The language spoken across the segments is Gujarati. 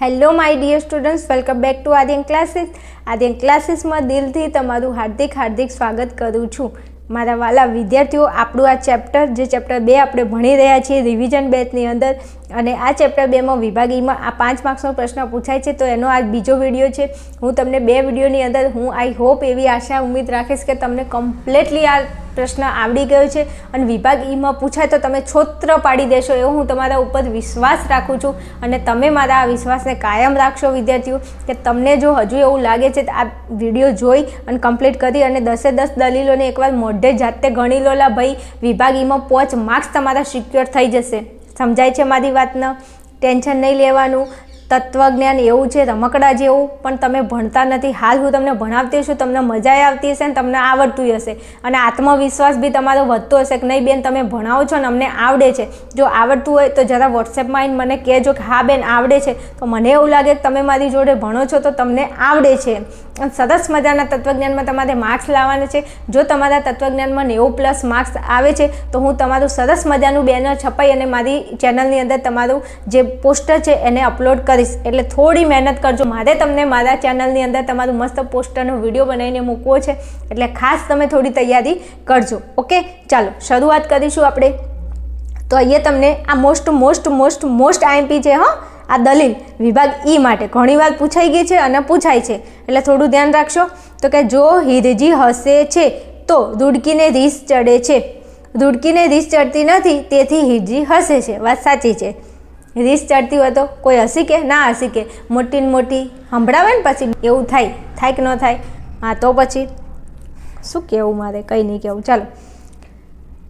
Hello my dear students welcome back to Aadhyan classes Aadhyan ક્લાસીસમાં દિલથી તમારું હાર્દિક હાર્દિક સ્વાગત કરું છું. મારા વાલા વિદ્યાર્થીઓ, આપણું આ ચેપ્ટર જે ચેપ્ટર બે આપણે ભણી રહ્યા છીએ રિવિઝન બેચની અંદર, અને આ ચેપ્ટર બેમાં વિભાગીમાં આ પાંચ માર્ક્સનો પ્રશ્ન પૂછાય છે, તો એનો આ બીજો વીડિયો છે. હું તમને બે વિડીયોની અંદર, હું આઈ હોપ એવી આશા ઉમ્મીદ રાખીશ કે તમને કમ્પ્લીટલી આ પ્રશ્ન આવડી ગયો છે અને વિભાગ ઈમાં પૂછાય તો તમે છોત્ર પાડી દેશો એવો હું તમારા ઉપર વિશ્વાસ રાખું છું. અને તમે મારા આ વિશ્વાસને કાયમ રાખશો વિદ્યાર્થીઓ, કે તમને જો હજુ એવું લાગે છે તો આ વીડિયો જોઈ અને કમ્પ્લીટ કરી અને દસે દસ દલીલોને એકવાર મોઢે જાતે ગણી લો ભાઈ, વિભાગ ઈમાં પોચ માર્ક્સ તમારા સિક્યોર થઈ જશે. સમજાય છે મારી વાતને? ટેન્શન નહીં લેવાનું. તત્વજ્ઞાન એવું છે, રમકડા જેવું, પણ તમે ભણતા નથી. હાલ હું તમને ભણાવતી છું, તમને મજા આવતી હશે ને તમને આવડતું હશે. અને આત્મવિશ્વાસ બી તમારો વધતો હશે કે નહીં બેન, તમે ભણાવો છો ને અમને આવડે છે. જો આવડતું હોય તો જરા વોટ્સએપમાં આવીને મને કહેજો કે હા બેન, આવડે છે. તો મને એવું લાગે કે તમે મારી જોડે ભણો છો તો તમને આવડે છે. સરસ મજાના તત્વજ્ઞાનમાં તમારે માર્ક્સ લાવવાના છે. જો તમારા તત્વજ્ઞાનમાં નેવું પ્લસ માર્ક્સ આવે છે, તો હું તમારું સરસ મજાનું બેનર છપાઈ અને મારી ચેનલની અંદર તમારું જે પોસ્ટર છે એને અપલોડ કરીશ. એટલે થોડી મહેનત કરજો. મારે તમને મારા ચેનલની અંદર તમારું મસ્ત પોસ્ટરનો વીડિયો બનાવીને મૂકવો છે. એટલે ખાસ તમે થોડી તૈયારી કરજો. ઓકે? ચાલો, શરૂઆત કરીશું આપણે. તો અહીંયા તમને આ most most most most IMP છે હો, આ દલીલ વિભાગ ઈ માટે ઘણીવાર પૂછાઈ ગઈ છે અને પૂછાય છે. એટલે થોડું ધ્યાન રાખશો. તો કે જો હિરજી હસે છે, તો રૂડકીને રીસ ચડે છે. રૂડકીને રીસ ચડતી નથી, તેથી હિરજી હસે છે. વાત સાચી છે. રીસ ચડતી હોય તો કોઈ હસી કે, ના હસી કે, મોટી ને મોટી સંભળાવે ને પછી એવું થાય થાય કે ન થાય, હા તો પછી શું કહેવું મારે, કંઈ નહીં કહેવું ચાલો.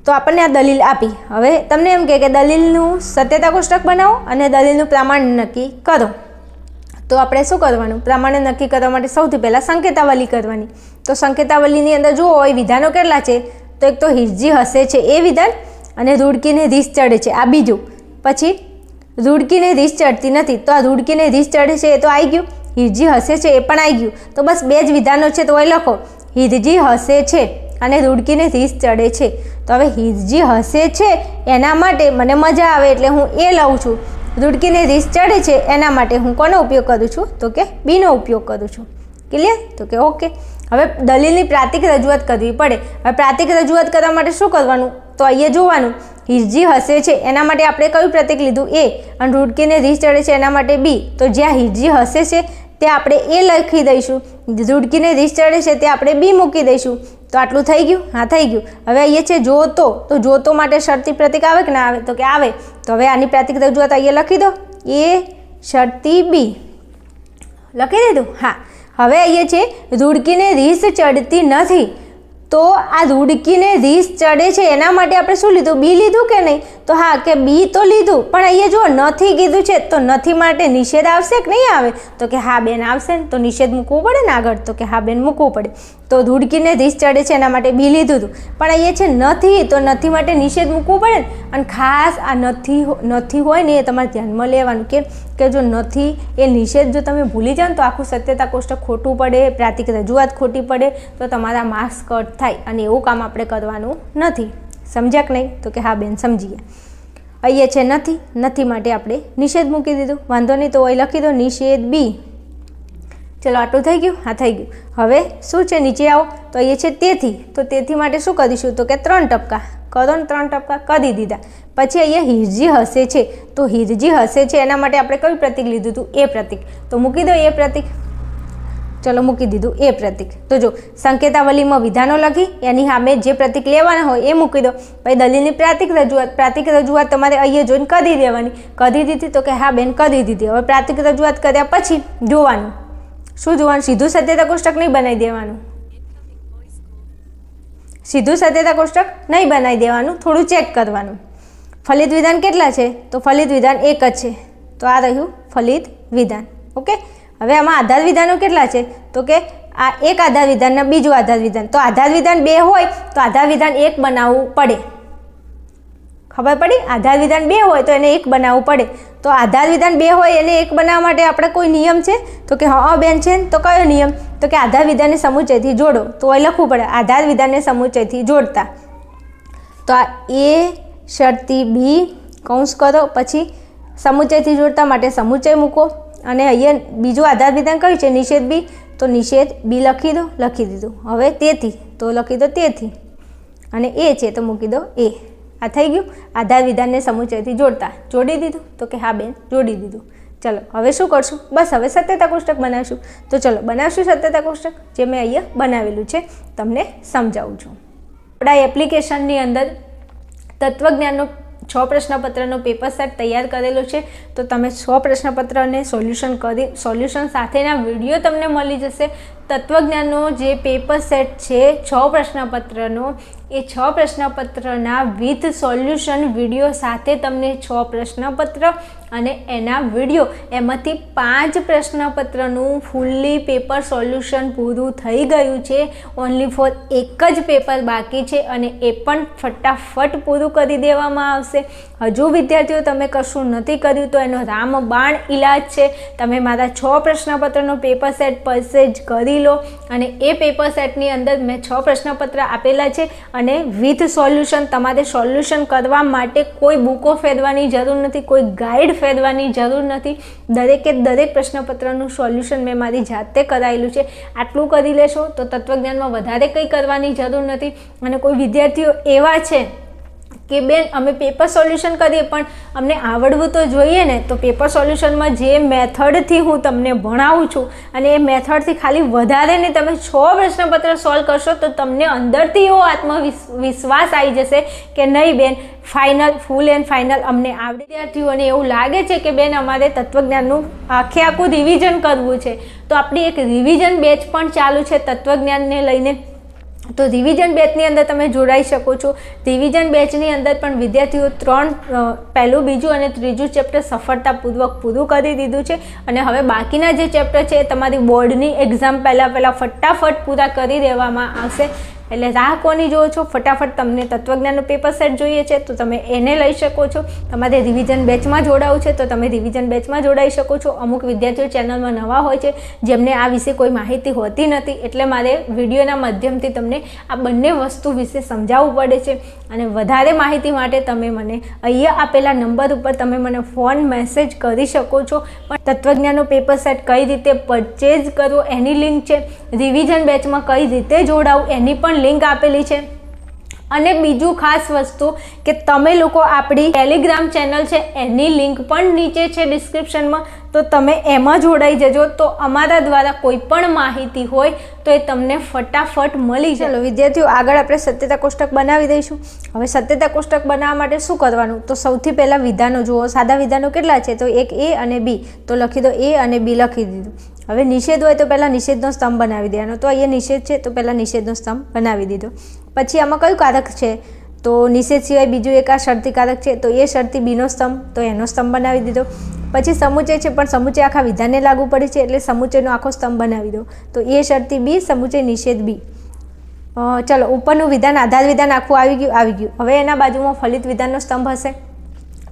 તો આપણને આ દલીલ આપી. હવે તમને એમ કે દલીલનું સત્યતા કોષ્ટક બનાવો અને દલીલનું પ્રમાણ નક્કી કરો. તો આપણે શું કરવાનું? પ્રમાણે નક્કી કરવા માટે સૌથી પહેલાં સંકેતાવલી કરવાની. તો સંકેતાવલીની અંદર જુઓ, એ વિધાનો કેટલા છે? તો એક તો હિરજી હસે છે એ વિધાન અને રૂડકીને રીસ ચડે છે. આ બીજું. પછી રૂડકીને રીસ ચડતી નથી. તો આ રૂડકીને રીસ ચડે છે એ તો આવી ગયું. હિરજી હસે છે એ પણ આવી ગયું. તો બસ બે જ વિધાનો છે તો એ લખો. હિરજી હસે છે અને રૂડકીને રીસ ચડે છે. તો હવે હિરજી હસે છે એના માટે મને મજા આવે એટલે હું એ લઉં છું. રૂડકીને રીસ ચડે છે એના માટે હું કોનો ઉપયોગ કરું છું? તો કે બીનો ઉપયોગ કરું છું. ક્લિયર? તો કે ઓકે. હવે દલીલની પ્રાતિક રજૂઆત કરવી પડે. હવે પ્રાતિક રજૂઆત કરવા માટે શું કરવાનું? તો અહીંયા જોવાનું. હિરજી હસે છે, એના માટે આપણે કયું પ્રતિક લીધું? એ અને રૂડકીને રીસ ચડે છે, એના માટે બી તો જ્યાં હિરજી હસે છે તે આપણે એ લખી દઈશું. રૂડકીને રીસ ચડે છે તે આપણે બી મૂકી દઈશું. તો આટલું થઈ ગયું? હા, થઈ ગયું. હવે અહીંયા છે જોતો. તો જોતો માટે શરતી પ્રતિક આવે કે ના આવે? તો કે આવે. તો હવે આની પ્રાતિક રજૂઆત અહીંયા લખી દો. એ શરતી બી લખી દીધું? હા. હવે અહીંયા છે, રૂડકીને રીસ ચડતી નથી. તો આ રૂડકીને રીસ ચડે છે, એના માટે આપણે શું લીધું? બી લીધું કે નહીં? તો હા, કે બી તો લીધું, પણ અહીંયા જો નથી કીધું છે, તો નથી માટે નિષેધ આવશે કે નહીં આવે? તો કે હા બેન આવશે ને, તો નિષેધ મૂકવું પડે ને આગળ? તો કે હા બેન મૂકવું પડે. તો ધૂળકીને ધીસ ચડે છે, એના માટે બી લીધું હતું. પણ અહીંયા છે નથી, તો નથી માટે નિષેધ મૂકવું પડે ને. અને ખાસ આ નથી નથી હોય ને એ તમારે ધ્યાનમાં લેવાનું કેમ કે જો નથી, એ નિષેધ જો તમે ભૂલી જાઓ તો આખું સત્યતા કોષ્ટક ખોટું પડે પ્રાતિક રજૂઆત ખોટી પડે, તો તમારા માર્ક્સ કટ થાય અને એવું કામ આપણે કરવાનું નથી. સમજ્યા કે નહીં? તો કે હા બેન સમજીએ અહીંયા છે નથી નથી માટે આપણે નિષેધ મૂકી દીધું. વાંધો નહીં, તો અહીં લખી દો નિષેધ બી. ચલો આટલું થઈ ગયું? હા, થઈ ગયું. હવે શું છે? નીચે આવો. તો અહીંયા છે તેથી. તો તેથી માટે શું કરીશું? તો કે ત્રણ ટપકા. કરો ને ત્રણ ટપકા. કરી દીધા. પછી અહીંયા હિરજી હસે છે. તો હિરજી હસે છે. એના માટે આપણે કયું પ્રતિક લીધું હતું? એ પ્રતિક. તો મૂકી દો એ પ્રતિક. ચલો મૂકી દીધું. એ પ્રતિક. તો જો, સંકેતાવલીમાં વિધાનો લખી, એની સામે જે પ્રતિક લેવાના હોય એ મૂકી દો. પછી દલીલની પ્રાતિક રજૂઆત પ્રાતિક રજૂઆત તમારે અહીંયા જોઈને કરી દેવાની. કરી દીધી તો કે, હા બેન, કરી દીધી. હવે પ્રાતિક રજૂઆત કર્યા પછી જોવાનું. શું જોવાનું? સીધું સત્યતા કોષ્ટક નહીં બનાવી દેવાનું. સીધું સત્યતા કોષ્ટક નહીં બનાવી દેવાનું, થોડું ચેક કરવાનું. ફલિત વિધાન કેટલા છે? તો ફલિત વિધાન એક જ છે. તો આ રહ્યું ફલિત વિધાન. ઓકે? હવે આમાં આધાર વિધાનો કેટલા છે? તો કે આ એક આધાર વિધાનને બીજું આધાર વિધાન. તો આધાર વિધાન બે હોય, તો આધાર વિધાન એક બનાવવું પડે. ખબર પડી? આધાર વિધાન બે હોય, તો એને એક બનાવવું પડે. તો આધાર વિધાન બે હોય એને એક બનાવવા માટે આપણે કોઈ નિયમ છે? તો કે હા બેન છે તો કયો નિયમ? તો કે આધાર વિધાનને સમુચયથી જોડો. તો એ લખવું પડે, આધાર વિધાનને સમુચયથી જોડતા. તો આ એ શરતી બી કૌંસ કરો, પછી સમુચયથી જોડતા માટે સમુચય મૂકો. અને અહીંયા બીજું આધાર વિધાન કયું છે? નિષેધ બી. તો નિષેધ બી લખી દો, લખી દીધું. હવે તેથી. તો લખી દો તેથી. અને એ છે, તો મૂકી દો એ. આ થઈ ગયું. આધાર વિધાનને સમુચયથી જોડતા. જોડી દીધું. તો કે હા બેન, જોડી દીધું. ચલો, હવે શું કરશું? બસ હવે સત્યતા કોષ્ટક બનાવશું. તો ચલો, બનાવશું સત્યતા કોષ્ટક, જે મેં અહીંયા બનાવેલું છે. તમને સમજાવું છું. આપણા એપ્લિકેશનની અંદર તત્વજ્ઞાનનો છ પ્રશ્નપત્રનો પેપર સેટ તૈયાર કરેલો છે. તો તમે છ પ્રશ્નપત્રને સોલ્યુશન કરી, સોલ્યુશન સાથેના વીડિયો તમને મળી જશે. તત્વજ્ઞાનનો જે પેપર સેટ છે, છ પ્રશ્નપત્રનો, એ છ પ્રશ્નપત્રના વિથ સોલ્યુશન વીડિયો સાથે તમને છ પ્રશ્નપત્ર અને એના વીડિયો એમાંથી પાંચ પ્રશ્નપત્રનું ફૂલ્લી પેપર સોલ્યુશન પૂરું થઈ ગયું છે. ઓનલી ફોર એક જ પેપર બાકી છે અને એ પણ ફટાફટ પૂરું કરી દેવામાં આવશે. હજુ વિદ્યાર્થીઓ, તમે કશું નથી કર્યું તો એનો રામબાણ ઈલાજ છે. તમે મારા છ પ્રશ્નપત્રનો પેપર સેટ પરસેજ કરી લો. અને એ પેપર સેટની અંદર મેં છ પ્રશ્નપત્ર આપેલા છે અને વિથ સોલ્યુશન તમારે સોલ્યુશન કરવા માટે કોઈ બુકો ફેરવાની જરૂર નથી, કોઈ ગાઈડ ફેરવાની જરૂર નથી. દરેકે દરેક પ્રશ્નપત્રનું સોલ્યુશન મેં મારી જાતે કરાયેલું છે. આટલું કરી લેશો તો તત્વજ્ઞાનમાં વધારે કંઈ કરવાની જરૂર નથી. અને કોઈ વિદ્યાર્થીઓ એવા છે કે બેન, અમે પેપર સોલ્યુશન કરીએ, પણ અમને આવડવું તો જોઈએ ને, તો પેપર સોલ્યુશનમાં જે મેથડથી હું તમને ભણાવું છું, અને એ મેથડથી ખાલી વધારે ને તમે છ પ્રશ્નપત્ર સોલ્વ કરશો, તો તમને અંદરથી એવો આત્મવિશ્વાસ આવી જશે કે નહીં બેન ફાઇનલ ફૂલ એન્ડ ફાઇનલ અમને આવડે વિદ્યાર્થીઓને એવું લાગે છે કે બેન, અમારે તત્વજ્ઞાનનું આખે આખું રિવિઝન કરવું છે. તો આપણી એક રિવિઝન બેચ પણ ચાલુ છે, તત્વજ્ઞાનને લઈને તો રિવિઝન બેચની અંદર તમે જોડાઈ શકો છો. રિવિઝન બેચની અંદર પણ વિદ્યાર્થીઓ ત્રણ પહેલું, બીજું અને ત્રીજું ચેપ્ટર સફળતાપૂર્વક પૂરું કરી દીધું છે. અને હવે બાકીના જે ચેપ્ટર છે, એ તમારી બોર્ડની એક્ઝામ પહેલાં પહેલાં ફટાફટ પૂરા કરી દેવામાં આવશે. એટલે રાહ કોની જોવો છો? ફટાફટ તમને તત્વજ્ઞાનનું પેપર સેટ જોઈએ છે, તો તમે એને લઈ શકો છો. તમારે રિવિઝન બેચમાં જોડાવું છે, તો તમે રિવિઝન બેચમાં જોડાઈ શકો છો. અમુક વિદ્યાર્થીઓ ચેનલમાં નવા હોય છે, જેમને આ વિશે કોઈ માહિતી હોતી નથી, એટલે મારે વિડીયોના માધ્યમથી તમને આ બંને વસ્તુ વિશે સમજાવવું પડે છે. અને વધારે માહિતી માટે તમે મને અહીંયા આપેલા નંબર ઉપર તમે મને ફોન મેસેજ કરી શકો છો. પણ તત્વજ્ઞાનનો પેપર સેટ કઈ રીતે પરચેઝ કરવો, એની લિંક છે. રિવિઝન બેચમાં કઈ રીતે જોડાવું એની પણ લિંક આપેલી છે. અને બીજું ખાસ વસ્તુ કે તમે લોકો આપણી ટેલિગ્રામ ચેનલ છે, એની લિંક પણ નીચે છે ડિસ્ક્રિપ્શનમાં તો તમે એમાં જોડાઈ જજો. તો અમારા દ્વારા કોઈ પણ માહિતી હોય તો એ તમને ફટાફટ મળી જાય. વિદ્યાર્થીઓ, આગળ આપણે સત્યતા કોષ્ટક બનાવી દઈશું. હવે સત્યતા કોષ્ટક બનાવવા માટે શું કરવાનું? તો સૌથી પહેલાં વિધાનો જુઓ. સાદા વિધાનો કેટલા છે? તો એક એ અને બી તો લખી દો એ અને બી લખી દીધું. હવે નિષેધ હોય તો પહેલાં નિષેધનો સ્તંભ બનાવી દેવાનો. તો અહીંયા નિષેધ છે, તો પહેલાં નિષેધનો સ્તંભ બનાવી દીધો. પછી આમાં કયું કારક છે? તો નિષેધ સિવાય બીજું એક આ શરતી કારક છે, તો એ શરતી બીનો સ્તંભ, તો એનો સ્તંભ બનાવી દીધો. પછી સમુચય છે, પણ સમુચય આખા વિધાનને લાગુ પડે છે, એટલે સમુચયનો આખો સ્તંભ બનાવી દો. તો એ શરતી બી, સમુચય નિષેધ બી. ચલો, ઉપરનું વિધાન આધાર વિધાન આખું આવી ગયું આવી ગયું. હવે એના બાજુમાં ફલિત વિધાનનો સ્તંભ હશે.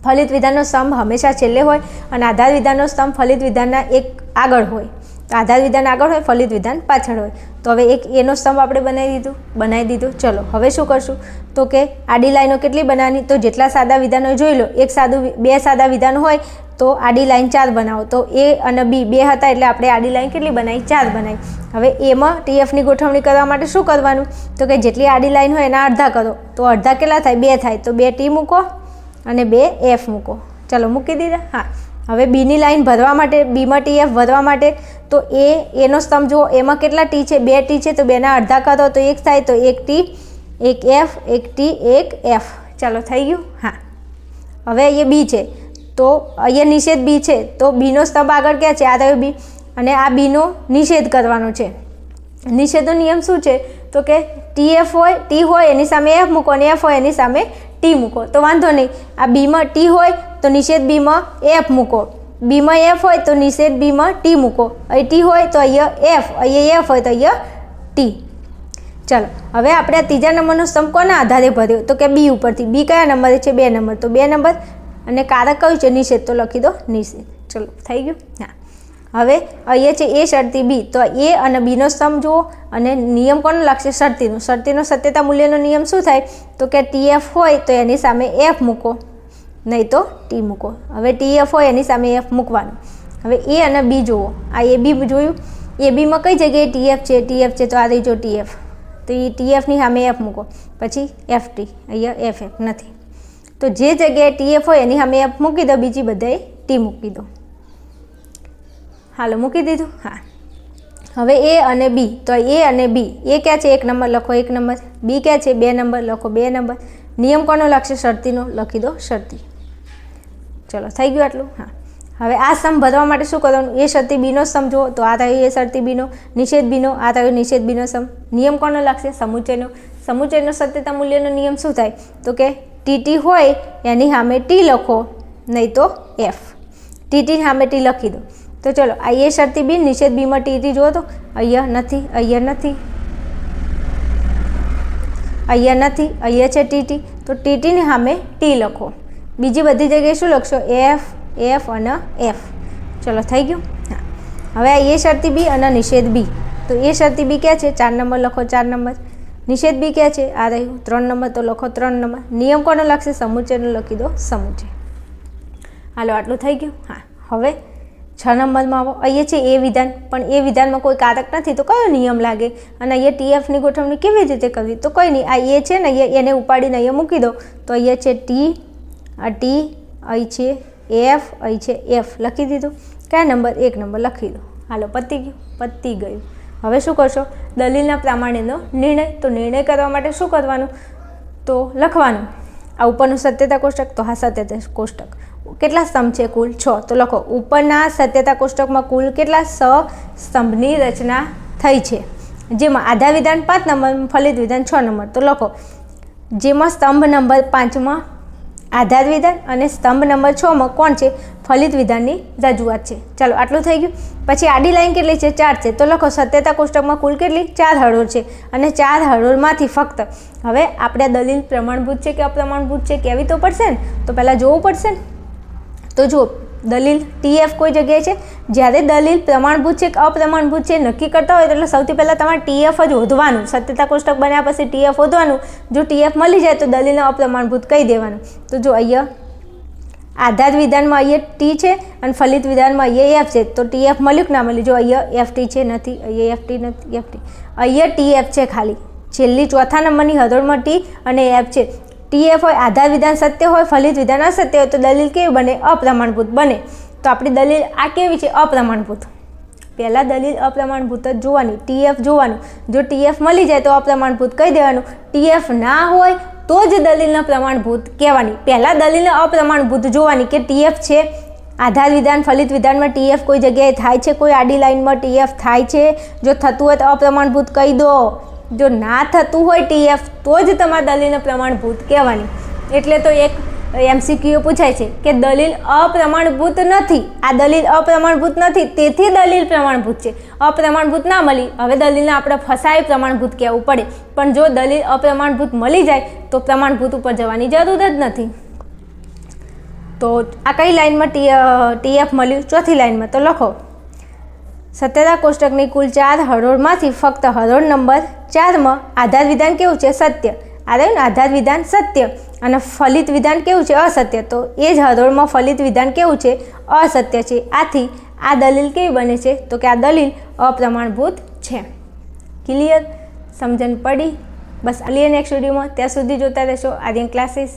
ફલિત વિધાનનો સ્તંભ હંમેશા છેલ્લે હોય અને આધાર વિધાનનો સ્તંભ ફલિત વિધાનના એક આગળ હોય. તો આધાર વિધાન આગળ હોય, ફલિત વિધાન પાછળ હોય. તો હવે એક એનો સ્તંભ આપણે બનાવી દીધું બનાવી દીધું. ચલો, હવે શું કરશું? તો કે આડી લાઈનો કેટલી બનાવવાની? તો જેટલા સાદા વિધાનો જોઈ લો, એક સાદું બે સાદા વિધાન હોય, તો આડી લાઈન ચાર બનાવો. તો એ અને બી, બે હતા એટલે આપણે આડી લાઈન કેટલી બનાવી? ચાર બનાવી. હવે એમાં ટીએફની ગોઠવણી કરવા માટે શું કરવાનું? તો કે જેટલી આડી લાઈન હોય એના અડધા કરો. તો અડધા કેટલા થાય? બે થાય. તો બે ટી મૂકો અને બે એફ મૂકો. ચલો, મૂકી દીધા? હા. હવે બીની લાઈન ભરવા માટે બીમાં ટી એફ ભરવા માટે, તો એ એનો સ્તંભ જુઓ, એમાં કેટલા ટી છે? બે ટી છે, તો બેના અડધા કરો તો એક થાય, તો એક ટી એક એફ એક ટી એક એફ ચાલો, થઈ ગયું? હા. હવે અહીંયા બી છે. તો અહીંયા નિષેધ બી છે. તો બીનો સ્તંભ આગળ ક્યાં છે? આ રહ્યો બી અને આ બીનો નિષેધ કરવાનો છે. નિષેધનો નિયમ શું છે? તો કે ટી એફ હોય ટી હોય, એની સામે એફ મૂકો અને એફ હોય, એની સામે ટી મૂકો. તો વાંધો નહીં. આ બીમાં ટી હોય તો નિષેધ બીમાં એફ મૂકો. બીમાં એફ હોય તો નિષેધ બીમાં ટી મૂકો. અહીં ટી હોય તો અહીંયા એફ અહીંયા એફ હોય તો અહીંયા ટી ચાલો, હવે આપણે આ ત્રીજા નંબરનો સ્તંભ કોના આધારે ભર્યો? તો કે બી ઉપરથી. બી કયા નંબરે છે? બે નંબર. તો બે નંબર. અને કારક કયું છે? નિષેધ. તો લખી દો નિષેધ. ચલો, થઈ ગયું? હા. હવે અહીંયા છે એ શરતી બી તો એ અને બીનો સ્તંભ જુઓ. અને નિયમ કોનો લાગશે? શરતીનો. શરતીનો સત્યતા મૂલ્યનો નિયમ શું થાય? તો કે ટીએફ હોય તો એની સામે એફ મૂકો. નહીં તો ટી મૂકો. હવે ટી એફ હોય એની સામે એફ મૂકવાનું. હવે એ અને બી જુઓ. આ એ બી જોયું? એ બીમાં કઈ જગ્યાએ ટી એફ છે? ટી એફ છે તો આ રહી જો ટી એફ તો એ ટી એફની સામે એફ મૂકો. પછી એફ ટી અહીંયા એફ એફ નથી. તો જે જગ્યાએ ટી એફ હોય એની સામે એફ મૂકી દો. બીજી બધાએ ટી મૂકી દો. હાલો, મૂકી દીધું? હા. હવે એ અને બી તો એ અને બી એ ક્યાં છે? એક નંબર લખો, એક નંબર. બી ક્યાં છે? બે નંબર લખો, બે નંબર. નિયમ કોનો લાગશે શરતીનો. લખી દો શરતી. ચલો, થઈ ગયું આટલું? હા. હવે આ સમ ભરવા માટે શું કરવાનું? એ શરતી બીનો સ્તંભ જુઓ. તો આ થયો એ શરતી બીનો, નિષેધ બીનો, આ થયો નિષેધ બીનો સ્તંભ નિયમ કોનો લાગશે? સમુચયનો સમુચયનો સત્યતા મૂલ્યનો નિયમ શું થાય? તો કે ટીટી હોય, એની સામે ટી લખો, નહીં તો એફ. ટીટીની સામે ટી લખી દો. તો ચલો, આ એ શરતી બી, નિષેધ બીમાં ટીટી જુઓ તો, અહીંયા નથી અહીંયા નથી. અહીંયા નથી, અહીંયા છે ટીટી તો ટીટીની સામે ટી લખો. બીજી બધી જગ્યાએ શું લખશો? એફ એફ અને એફ ચલો, થઈ ગયું? હા. હવે આ એ શરતી બી અને નિષેધ બી તો એ શરતી બી ક્યાં છે? ચાર નંબર લખો, ચાર નંબર. નિષેધ બી ક્યાં છે? આ રહ્યું, ત્રણ નંબર તો લખો, ત્રણ નંબર. નિયમ કોનો લાગશે સમુચયનો લખી દો સમુચ્ચય હાલો, આટલું થઈ ગયું? હા. હવે છ નંબરમાં આવો. અહીંયા છે એ વિધાન, પણ એ વિધાનમાં કોઈ કારક નથી, તો કયો નિયમ લાગે? અને અહીંયા ટીએફની ગોઠવણી કેવી રીતે કરવી? તો કોઈ નહીં. આ એ છે ને, અહીંયા એને ઉપાડીને અહીંયા મૂકી દો. તો અહીંયા છે ટી આ ટી અહીં છે, એફ અહીં છે, એફ. લખી દીધું. કયા નંબર? એક નંબર લખી દો. હાલો, પતી ગયું પતી ગયું. હવે શું કરશો? દલીલના પ્રમાણેનો નિર્ણય. તો નિર્ણય કરવા માટે શું કરવાનું? તો લખવાનું. આ ઉપરનું સત્યતા કોષ્ટક? તો હા, સત્યતા કોષ્ટક. કેટલા સ્તંભ છે કુલ? છ. તો લખો, ઉપરના સત્યતા કોષ્ટકમાં કુલ કેટલા સ સ્તંભની રચના થઈ છે? જેમાં આધા વિધાન પાંચ નંબર, ફલિત વિધાન છ નંબર. તો લખો, જેમાં સ્તંભ નંબર પાંચમાં આધાર વિધાન અને સ્તંભ નંબર છમાં કોણ છે? ફલિત વિધાનની રજૂઆત છે. ચાલો, આટલું થઈ ગયું. પછી આડી લાઈન કેટલી છે? ચાર છે. તો લખો, સત્યતા કોષ્ટકમાં કુલ કેટલી? ચાર હરોળ છે. અને ચાર હરોળમાંથી ફક્ત, હવે આપણે દલીલ પ્રમાણભૂત છે કે અપ્રમાણભૂત છે કેવી તો પડશે ને? તો પહેલાં જોવું પડશે ને? તો જુઓ દલીલ ટીએફ કોઈ જગ્યાએ છે? જ્યારે દલીલ પ્રમાણભૂત છે કે અપ્રમાણભૂત છે, નક્કી કરતા હોય એટલે સૌથી પહેલાં તમારે ટીએફ જ શોધવાનું સત્યતા કોષ્ટક બન્યા પછી ટીએફ શોધવાનું જો ટીએફ મળી જાય તો દલીલને અપ્રમાણભૂત કહી દેવાનું. તો જો અહીંયા આધાર વિધાનમાં અહીંયા ટી છે અને ફલિત વિધાનમાં અહીંયા એફ છે, તો ટીએફ મળ્યું કે ના મળ્યું? જો અહીંયા એફ ટી છે, નથી. અહીંયા એફ ટી નથી એફ ટી અહીંયા ટીએફ છે ખાલી. છેલ્લી ચોથા નંબરની હરોળમાં ટી અને એફ છે. ટીએફ હોય, આધાર વિધાન સત્ય હોય, ફલિત વિધાન અસત્ય હોય, તો દલીલ કેવી બને? અપ્રમાણભૂત બને. તો આપણી દલીલ આ કેવી છે? અપ્રમાણભૂત. પહેલાં દલીલ અપ્રમાણભૂત જ જોવાની ટીએફ જોવાનું. જો ટીએફ મળી જાય તો અપ્રમાણભૂત કહી દેવાનું. ટીએફ ના હોય તો જ દલીલના પ્રમાણભૂત કહેવાની. પહેલાં દલીલને અપ્રમાણભૂત જોવાની કે ટીએફ છે? આધાર વિધાન, ફલિત વિધાનમાં ટીએફ કોઈ જગ્યાએ થાય છે? કોઈ આડી લાઇનમાં ટીએફ થાય છે? જો થતું હોય તો અપ્રમાણભૂત કહી દો. જો ના થતું હોય ટીએફ, તો જ તમારે દલીલને પ્રમાણભૂત કહેવાની. એટલે તો એક એમસીક્યુ પૂછાય છે કે દલીલ અપ્રમાણભૂત નથી. આ દલીલ અપ્રમાણભૂત નથી, તેથી દલીલ પ્રમાણભૂત છે. અપ્રમાણભૂત ના મળી, હવે દલીલને આપણે ફસાય પ્રમાણભૂત કહેવું પડે. પણ જો દલીલ અપ્રમાણભૂત મળી જાય, તો પ્રમાણભૂત ઉપર જવાની જરૂર જ નથી. તો આ કઈ લાઈનમાં ટી ટીએફ મળ્યું? ચોથી લાઈનમાં તો લખો. સત્યતા કોષ્ટકની કુલ ચાર હરોળમાંથી ફક્ત હરોળ નંબર ચારમાં આધાર વિધાન કેવું છે? સત્ય. આ રહ્યું આધાર વિધાન સત્ય અને ફલિત વિધાન કેવું છે? અસત્ય. તો એ જ હરોળમાં ફલિત વિધાન કેવું છે? અસત્ય છે. આથી આ દલીલ કેવી બને છે? તો કે આ દલીલ અપ્રમાણભૂત છે. ક્લિયર? સમજણ પડી? બસ આલીએ નેક્સ્ટ વિડીયોમાં ત્યાં સુધી જોતા રહેશો. આર્યન ક્લાસીસ